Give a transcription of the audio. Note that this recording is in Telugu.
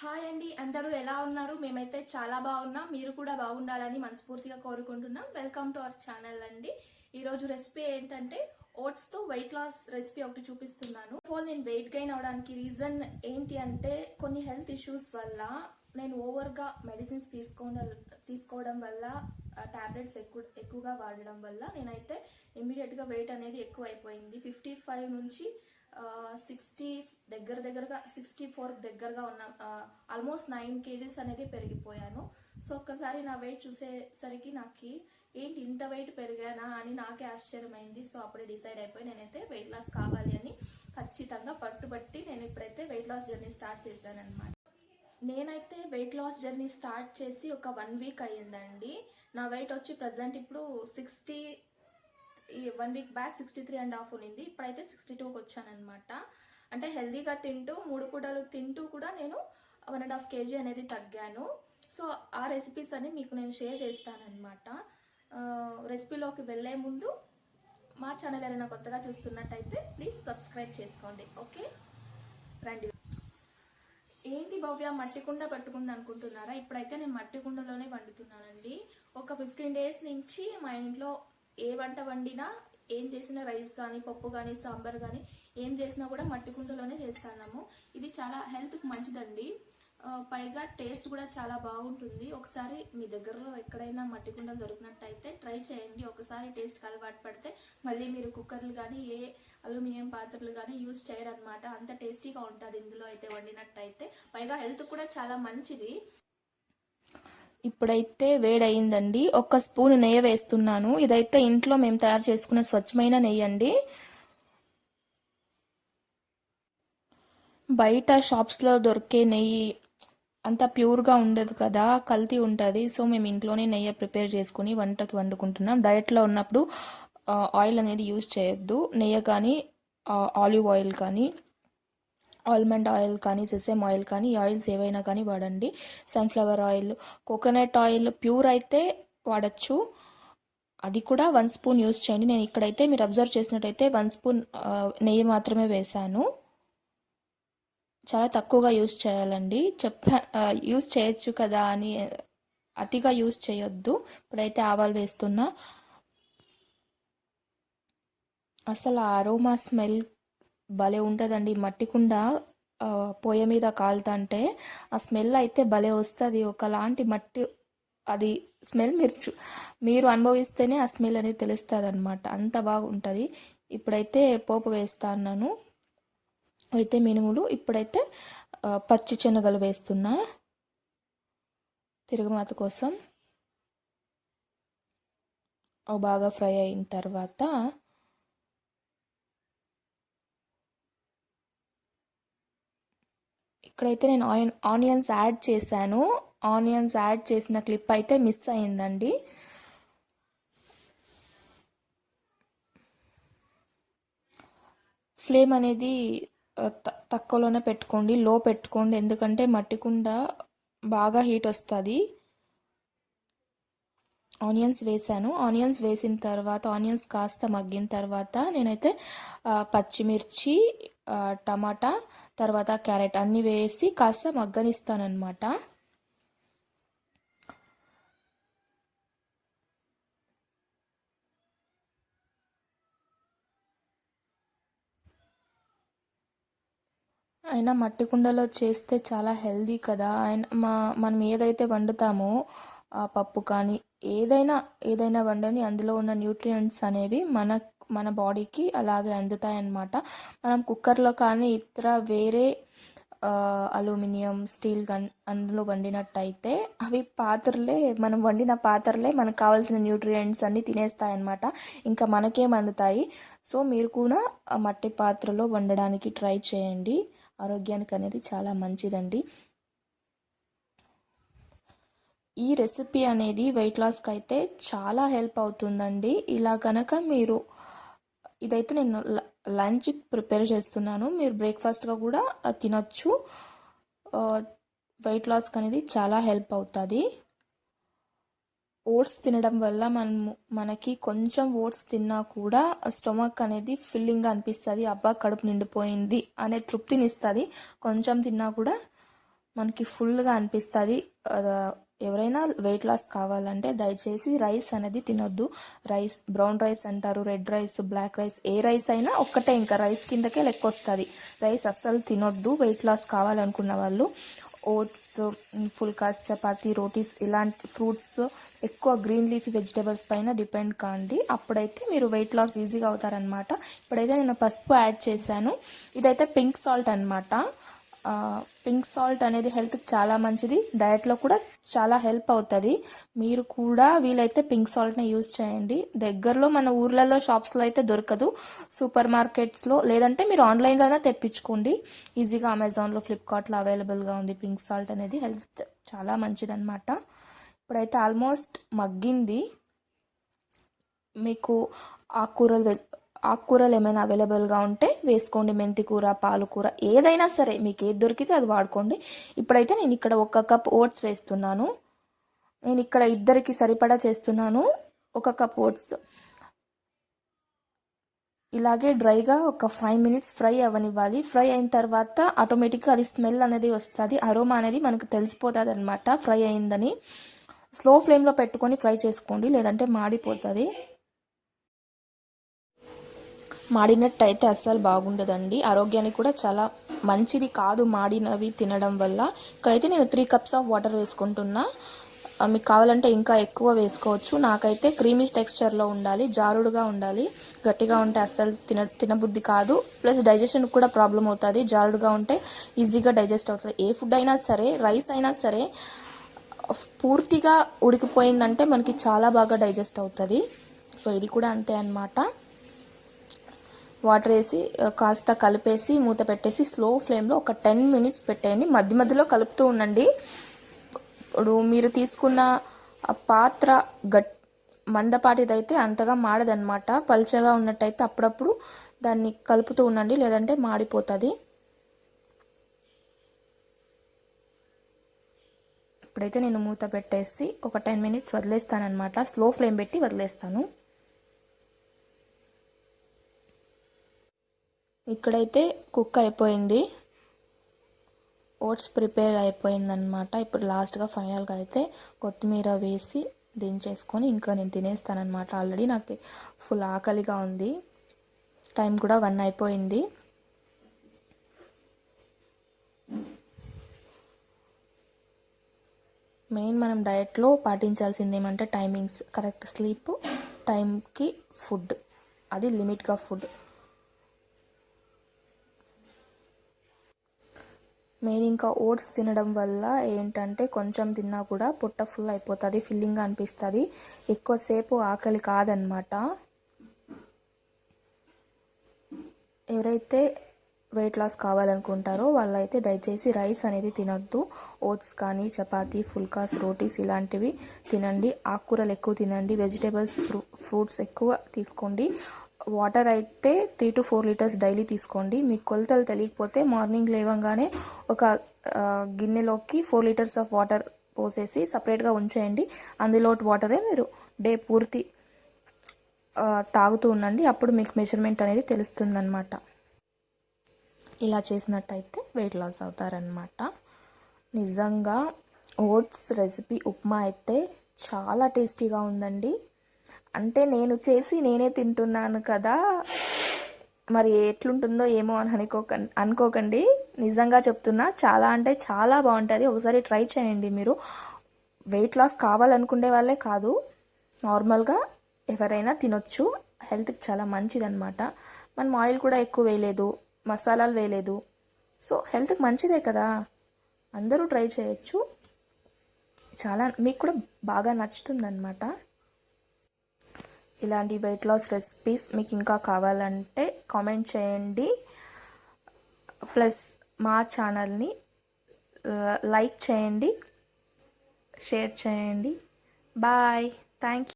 హాయ్ అండి అందరూ ఎలా ఉన్నారు? మేమైతే చాలా బాగున్నాం. మీరు కూడా బాగుండాలని మనస్ఫూర్తిగా కోరుకుంటున్నాం. వెల్కమ్ టు అవర్ ఛానల్ అండి. ఈరోజు రెసిపీ ఏంటంటే ఓట్స్తో వెయిట్ లాస్ రెసిపీ ఒకటి చూపిస్తున్నాను. ఫోర్ నేను వెయిట్ గెయిన్ అవడానికి రీజన్ ఏంటి అంటే కొన్ని హెల్త్ ఇష్యూస్ వల్ల నేను ఓవర్గా మెడిసిన్స్ తీసుకోవడం తీసుకోవడం వల్ల టాబ్లెట్స్ ఎక్కువ ఎక్కువగా వాడడం వల్ల నేనైతే ఇమీడియట్గా వెయిట్ అనేది ఎక్కువ అయిపోయింది ఫిఫ్టీ ఫైవ్ నుంచి సిక్స్టీ దగ్గర దగ్గరగా సిక్స్టీ ఫోర్ దగ్గరగా ఉన్న ఆల్మోస్ట్ నైన్ కేజీస్ అనేది పెరిగిపోయాను. సో ఒక్కసారి నా వెయిట్ చూసేసరికి నాకు ఏంటి ఇంత వెయిట్ పెరిగానా? అని నాకే ఆశ్చర్యమైంది. సో అప్పుడే డిసైడ్ అయిపోయి నేనైతే వెయిట్ లాస్ కావాలి అని ఖచ్చితంగా పట్టుబట్టి నేను ఇప్పుడైతే వెయిట్ లాస్ జర్నీ స్టార్ట్ చేశాను అనమాట నేనైతే వెయిట్ లాస్ జర్నీ స్టార్ట్ చేసి ఒక వన్ వీక్ అయ్యిందండి. నా వెయిట్ వచ్చి ప్రజెంట్ ఇప్పుడు sixty one week back sixty three and half ఉన్నింది. ఇప్పుడైతే సిక్స్టీ టూకి వచ్చానమాట అంటే హెల్దీగా తింటూ మూడు పూటలు తింటూ కూడా నేను వన్ అండ్ హాఫ్ కేజీ అనేది తగ్గాను. సో ఆ రెసిపీస్ అని మీకు నేను షేర్ చేస్తానమాట రెసిపీలోకి వెళ్ళే ముందు మా ఛానల్ ఏదైనా కొత్తగా చూస్తున్నట్టయితే ప్లీజ్ సబ్స్క్రైబ్ చేసుకోండి. ఓకే రండి. ఏంటి భవ్య మట్టి కుండ పట్టుకుంది అనుకుంటున్నారా? ఇప్పుడైతే నేను మట్టి కుండలోనే వండుతున్నానండి. ఒక ఫిఫ్టీన్ డేస్ నుంచి మా ఇంట్లో ఏ వంట వండినా ఏం చేసినా రైస్ కానీ పప్పు కానీ సాంబార్ కానీ ఏం చేసినా కూడా మట్టి కుండలోనే చేస్తున్నాము. ఇది చాలా హెల్త్కి మంచిదండి. పైగా టేస్ట్ కూడా చాలా బాగుంటుంది. ఒకసారి మీ దగ్గరలో ఎక్కడైనా మట్టి కుండలు దొరికినట్టయితే ట్రై చేయండి. ఒకసారి టేస్ట్కి అలవాటు పడితే మళ్ళీ మీరు కుక్కర్లు కానీ ఏ అల్యూమినియం పాత్రలు కానీ యూజ్ చేయరనమాట అంత టేస్టీగా ఉంటుంది ఇందులో అయితే వండినట్టయితే. పైగా హెల్త్ కూడా చాలా మంచిది. ఇప్పుడైతే వేడయిందండి. ఒక స్పూన్ నెయ్యి వేస్తున్నాను. ఇదైతే ఇంట్లో మేము తయారు చేసుకున్న స్వచ్ఛమైన నెయ్యి అండి. బయట షాప్స్లో దొరికే నెయ్యి అంత ప్యూర్గా ఉండదు కదా కల్తీ ఉంటుంది. సో మేము ఇంట్లోనే నెయ్యి ప్రిపేర్ చేసుకుని వంటకి వండుకుంటున్నాం. డయట్లో ఉన్నప్పుడు ఆయిల్ అనేది యూజ్ చేయొద్దు. నెయ్యి కానీ ఆలివ్ ఆయిల్ కానీ. ఆల్మండ్ ఆయిల్ కానీ సెసెమ్ ఆయిల్ కానీ ఈ ఆయిల్స్ ఏవైనా కానీ వాడండి. Sunflower oil coconut oil pure అయితే వాడచ్చు. అది కూడా వన్ స్పూన్ యూస్ చేయండి. నేను ఇక్కడైతే మీరు అబ్జర్వ్ చేసినట్టయితే వన్ స్పూన్ నెయ్యి మాత్రమే వేశాను. చాలా తక్కువగా యూస్ చేయాలండి. చెప్ప యూస్ చేయొచ్చు కదా అని అతిగా యూస్ చేయొద్దు. ఇప్పుడైతే ఆవాలు వేస్తున్నా. అసలు ఆ అరోమా స్మెల్ భలే ఉంటుందండి. మట్టి కుండ పొయ్యి మీద కాలుతుంటే ఆ స్మెల్ అయితే భలే వస్తుంది. ఒకలాంటి మట్టి అది స్మెల్ మీరు మీరు అనుభవిస్తేనే ఆ స్మెల్ అనేది తెలుస్తుంది అనమాట అంత బాగుంటుంది. ఇప్పుడైతే పోపు వేస్తా అన్నాను. అయితే మినుములు ఇప్పుడైతే పచ్చి శనగలు వేస్తున్నా. తిరుగుమాత కోసం. అవి బాగా ఫ్రై అయిన తర్వాత ఇక్కడైతే నేను ఆయిన్ ఆనియన్స్ యాడ్ చేశాను. ఆనియన్స్ యాడ్ చేసిన క్లిప్ అయితే మిస్ అయిందండి ఫ్లేమ్ అనేది త- తక్కువలోనే పెట్టుకోండి లో పెట్టుకోండి. ఎందుకంటే మట్టి కుండ బాగా హీట్ వస్తుంది. ఆనియన్స్ వేసాను. ఆనియన్స్ వేసిన తర్వాత ఆనియన్స్ కాస్త మగ్గిన తర్వాత నేనైతే పచ్చిమిర్చి టమాటా తర్వాత క్యారెట్ అన్నీ వేసి కాస్త మగ్గనిస్తానన్నమాట. అయినా మట్టి కుండలో చేస్తే చాలా హెల్దీ కదా. ఆయన మా మనం ఏదైతే వండుతామో పప్పు కానీ ఏదైనా ఏదైనా వండని అందులో ఉన్న న్యూట్రియంట్స్ అనేవి మన మన బాడీకి అలాగే అందుతాయన్నమాట. మనం కుక్కర్లో కానీ ఇతర వేరే అలూమినియం అల్యూమినియం స్టీల్ గన్ అందులో వండినట్టయితే అవి పాత్రలే మనం వండిన పాత్రలే మనకు కావాల్సిన న్యూట్రియంట్స్ అన్నీ తినేస్తాయన్నమాట. ఇంకా మనకేం అందుతాయి? సో మీరు కూడా ఆ మట్టి పాత్రలో వండడానికి ట్రై చేయండి. ఆరోగ్యానికి అనేది చాలా మంచిదండి. ఈ రెసిపీ అనేది వెయిట్ లాస్కి అయితే చాలా హెల్ప్ అవుతుందండి. ఇలా కనుక మీరు ఇదైతే నేను లంచ్ ప్రిపేర్ చేస్తున్నాను. మీరు బ్రేక్ఫాస్ట్గా కూడా తినొచ్చు. వెయిట్ లాస్కి అనేది చాలా హెల్ప్ అవుతుంది. ఓట్స్ తినడం వల్ల మనము మనకి కొంచెం ఓట్స్ తిన్నా కూడా స్టొమక్ అనేది ఫిల్లింగ్గా అనిపిస్తుంది. అబ్బా కడుపు నిండిపోయింది అనే తృప్తిని ఇస్తుంది. కొంచెం తిన్నా కూడా మనకి ఫుల్గా అనిపిస్తుంది. ఎవరైనా వెయిట్ లాస్ కావాలంటే దయచేసి రైస్ అనేది తినొద్దు. రైస్ బ్రౌన్ రైస్ అంటారు రెడ్ రైస్ బ్లాక్ రైస్ ఏ రైస్ అయినా ఒక్కటే ఇంకా రైస్ కిందకే లెక్క వస్తుంది రైస్ అస్సలు తినొద్దు వెయిట్ లాస్ కావాలనుకున్న వాళ్ళు. Oats full cost chapati rotis ఇలాంటి ఫ్రూట్స్ ఎక్కువ గ్రీన్ లీఫీ వెజిటేబుల్స్ పైన డిపెండ్ కాండి. అప్పుడైతే మీరు వెయిట్ లాస్ ఈజీగా అవుతారనమాట ఇప్పుడైతే నేను పసుపు యాడ్ చేశాను. ఇదైతే పింక్ సాల్ట్ అనమాట పింక్ సాల్ట్ అనేది హెల్త్కి చాలా మంచిది. డయట్లో కూడా చాలా హెల్ప్ అవుతుంది. మీరు కూడా వీలైతే పింక్ సాల్ట్ని యూజ్ చేయండి. దగ్గరలో మన ఊర్లలో షాప్స్లో అయితే దొరకదు. సూపర్ మార్కెట్స్లో లేదంటే మీరు ఆన్లైన్లోనే తెప్పించుకోండి. ఈజీగా అమెజాన్లో ఫ్లిప్కార్ట్లో అవైలబుల్గా ఉంది పింక్ సాల్ట్ అనేది. హెల్త్ చాలా మంచిదన్నమాట. ఇప్పుడైతే ఆల్మోస్ట్ మగ్గింది. మీకు ఆకుకూరలు ఆకుకూరలు ఏమైనా అవైలబుల్గా ఉంటే వేసుకోండి. మెంతి కూర పాలకూర ఏదైనా సరే మీకు ఏది దొరికితే అది వాడుకోండి. ఇప్పుడైతే నేను ఇక్కడ ఒక కప్ ఓట్స్ వేస్తున్నాను. నేను ఇక్కడ ఇద్దరికి సరిపడా చేస్తున్నాను. ఒక కప్ ఓట్స్. ఇలాగే డ్రైగా ఒక ఫైవ్ మినిట్స్ ఫ్రై అవ్వనివ్వాలి. ఫ్రై అయిన తర్వాత ఆటోమేటిక్గా అది స్మెల్ అనేది వస్తుంది. అరోమా అనేది మనకు తెలిసిపోతుంది అనమాట ఫ్రై అయిందని. స్లో ఫ్లేమ్లో పెట్టుకొని ఫ్రై చేసుకోండి. లేదంటే మాడిపోతుంది. మాడినట్టయితే అస్సలు బాగుండదండి. ఆరోగ్యానికి కూడా చాలా మంచిది కాదు మాడినవి తినడం వల్ల. ఇక్కడైతే నేను త్రీ కప్స్ ఆఫ్ వాటర్ వేసుకుంటున్నా. మీకు కావాలంటే ఇంకా ఎక్కువ వేసుకోవచ్చు. నాకైతే క్రీమీ టెక్స్చర్లో ఉండాలి జారుడుగా ఉండాలి. గట్టిగా ఉంటే అస్సలు తిన తినబుద్ధి కాదు. ప్లస్ డైజెషన్ కూడా ప్రాబ్లం అవుతుంది. జారుడుగా ఉంటే ఈజీగా డైజెస్ట్ అవుతుంది. ఏ ఫుడ్ అయినా సరే రైస్ అయినా సరే పూర్తిగా ఉడికిపోయిందంటే మనకి చాలా బాగా డైజెస్ట్ అవుతుంది. సో ఇది కూడా అంతే అనమాట వాటర్ వేసి కాస్త కలిపేసి మూత పెట్టేసి స్లో ఫ్లేమ్లో ఒక టెన్ మినిట్స్ పెట్టేయండి. మధ్య మధ్యలో కలుపుతూ ఉండండి. ఇప్పుడు మీరు తీసుకున్న పాత్ర గట్ మందపాటిదైతే అంతగా మాడదనమాట పల్చగా ఉన్నట్టయితే అప్పుడప్పుడు దాన్ని కలుపుతూ ఉండండి లేదంటే మాడిపోతుంది. ఇప్పుడైతే నేను మూత పెట్టేసి ఒక టెన్ మినిట్స్ వదిలేస్తానమాట స్లో ఫ్లేమ్ పెట్టి వదిలేస్తాను. ఇక్కడైతే కుక్ అయిపోయింది. ఓట్స్ ప్రిపేర్ అయిపోయిందనమాట ఇప్పుడు లాస్ట్గా ఫైనల్గా అయితే కొత్తిమీర వేసి దించేసుకొని ఇంకా నేను తినేస్తానమాట ఆల్రెడీ నాకు ఫుల్ ఆకలిగా ఉంది. టైం కూడా వన్ అయిపోయింది. మెయిన్ మనం డయట్లో పాటించాల్సింది ఏమంటే టైమింగ్స్. కరెక్ట్ స్లీప్ టైంకి ఫుడ్. అది లిమిట్గా ఫుడ్. మెయిన్ ఇంకా ఓట్స్ తినడం వల్ల ఏంటంటే కొంచెం తిన్నా కూడా పొట్ట ఫుల్ అయిపోతుంది ఫిల్లింగ్గా అనిపిస్తుంది. ఎక్కువసేపు ఆకలి కాదనమాట. ఎవరైతే వెయిట్ లాస్ కావాలనుకుంటారో వాళ్ళైతే దయచేసి రైస్ అనేది తినొద్దు. ఓట్స్ కానీ చపాతీ ఫుల్కాస్ రోటీస్ ఇలాంటివి తినండి. ఆకుకూరలు ఎక్కువ తినండి. వెజిటేబుల్స్ ఫ్రూట్స్ ఎక్కువ తీసుకోండి. వాటర్ అయితే three to four litres daily తీసుకోండి. మీకు కొలతలు తెలియకపోతే మార్నింగ్ లేవగానే ఒక గిన్నెలోకి ఫోర్ లీటర్స్ ఆఫ్ వాటర్ పోసేసి సపరేట్గా ఉంచేయండి. అందులో వాటరే మీరు డే పూర్తి తాగుతూ ఉండండి. అప్పుడు మీకు మెజర్మెంట్ అనేది తెలుస్తుందన్నమాట. ఇలా చేసినట్టయితే వెయిట్ లాస్ అవుతారనమాట నిజంగా ఓట్స్ రెసిపీ ఉప్మా అయితే చాలా టేస్టీగా ఉందండి. అంటే నేను చేసి నేనే తింటున్నాను కదా. మరి ఎట్లుంటుందో ఏమో అని అనుకోక అనుకోకండి. నిజంగా చెప్తున్నా చాలా అంటే చాలా బాగుంటుంది. ఒకసారి ట్రై చేయండి మీరు. వెయిట్ లాస్ కావాలనుకునే వాళ్ళే కాదు. నార్మల్గా ఎవరైనా తినొచ్చు. హెల్త్కి చాలా మంచిదన్నమాట. మనం ఆయిల్ కూడా ఎక్కువ వేయలేదు. మసాలాలు వేయలేదు. సో హెల్త్కి మంచిదే కదా. అందరూ ట్రై చేయొచ్చు. చాలా మీకు కూడా బాగా నచ్చుతుందన్నమాట. ఇలాంటి వెయిట్ లాస్ రెసిపీస్ మీకు ఇంకా కావాలంటే కామెంట్ చేయండి. ప్లస్ మా ఛానల్ని లైక్ చేయండి షేర్ చేయండి. Bye thank